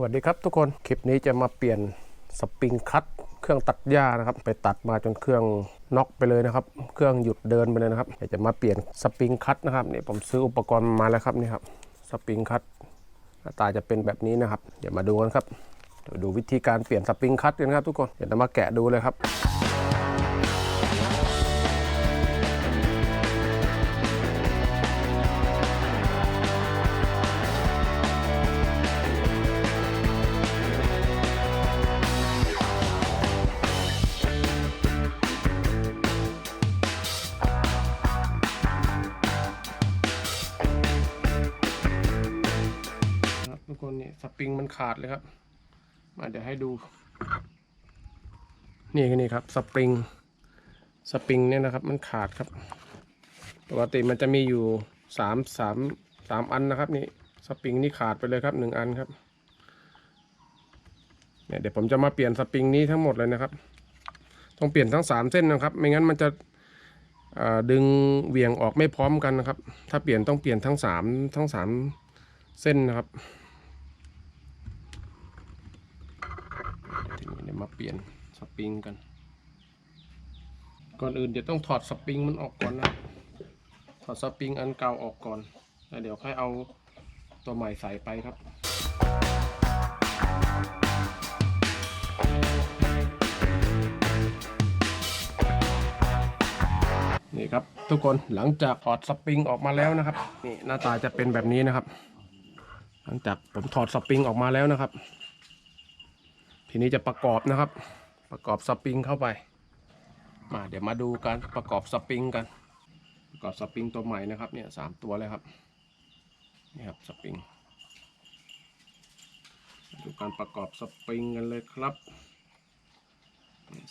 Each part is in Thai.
สวัสดีครับทุกคนคลิปนี้จะมาเปลี่ยนสปริงคัตเครื่องตัดหญ้านะครับ ไปตัดมาจนเครื่องน็อกไปเลยนะครับ เครื่องหยุดเดินไปเลยนะครับอยากจะมาเปลี่ยนสปริงคัตนะครับนี่ผมซื้ออุปกรณ์มาแล้วครับนี่ครับสปริงคัตหน้าตาจะเป็นแบบนี้นะครับ เดี๋ยวมาดูกันครับดูวิธีการเปลี่ยนสปริงคัตกันครับทุกคนเดี๋ยวจะมาแกะดูเลยครับ สปริงมันขาดเลยครับมาเดี๋ยวให้ดู นี่ก็นี่ครับสปริงสปริงเนี่ยนะครับ มันขาดครับ ปกติมันจะมีอยู่สามสามสามอันนะครับ นี่สปริงนี่ขาดไปเลยครับหนึ่งอันครับเนี่ยเดี๋ยวผมจะมาเปลี่ยนสปริงนี้ทั้งหมดเลยนะครับ ต้องเปลี่ยนทั้งสามเส้นนะครับ ไม่งั้นมันจะดึงเหวี่ยงออกไม่พร้อมกันนะครับ ถ้าเปลี่ยนต้องเปลี่ยนทั้งสามทั้งสามเส้นนะครับ ทีนี้เดี๋ยว มาเปลี่ยนสปริงกัน ก่อนอื่นเดี๋ยวต้องถอดสปริงมันออกก่อนนะ ถอดสปริงอันเก่าออกก่อน แล้วเดี๋ยวค่อยเอาตัวใหม่ใส่ไปครับนี่ครับทุกคนหลังจากถอดสปริงออกมาแล้วนะครับนี่หน้าตาจะเป็นแบบนี้นะครับ หลังจากผมถอดสปริงออกมาแล้วนะครับ ทีนี้จะประกอบนะครับ ประกอบสปริงเข้าไป มาเดี๋ยวมาดูการประกอบสปริงกัน ประกอบสปริงตัวใหม่นะครับเนี่ยสามตัวเลยครับนี่ครับสปริงมาดูการประกอบสปริงกันเลยครับ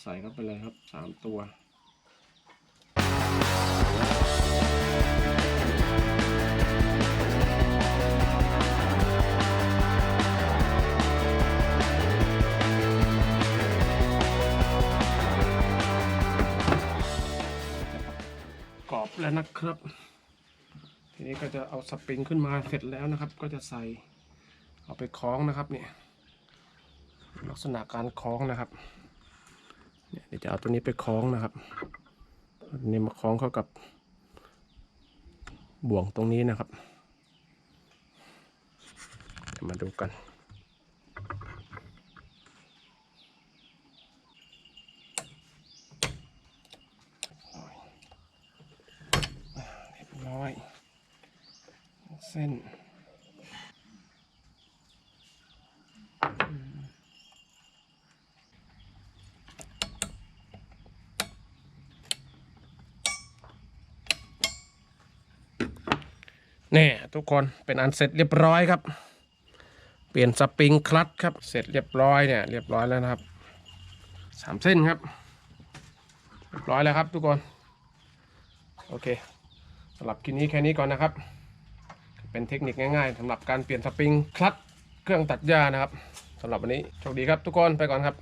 ใส่เข้าไปเลยครับสามตัว แล้วนะครับ ทีนี้ก็จะเอาสปริงขึ้นมาเสร็จแล้วนะครับ ก็จะใส่เอาไปคล้องนะครับเนี่ยลักษณะการคล้องนะครับเนี่ยเดี๋ยวจะเอาตัวนี้ไปคล้องนะครับนนี้มาคล้องเข้ากับบ่วงตรงนี้นะครับมาดูกัน ร้อย เส้นนี่ทุกคนเป็นอันเสร็จเรียบร้อยครับ เปลี่ยนสปริงคลัตช์ครับ เสร็จเรียบร้อยเนี่ยเรียบร้อยแล้วนะครับสามเส้นครับ เรียบร้อยแล้วครับทุกคน โอเค สำหรับคลิปนี้แค่นี้ก่อนนะครับ เป็นเทคนิคง่ายๆสำหรับการเปลี่ยนสปริงคลัตช์เครื่องตัดหญ้านะครับสำหรับวันนี้โชคดีครับทุกคนไปก่อนครับ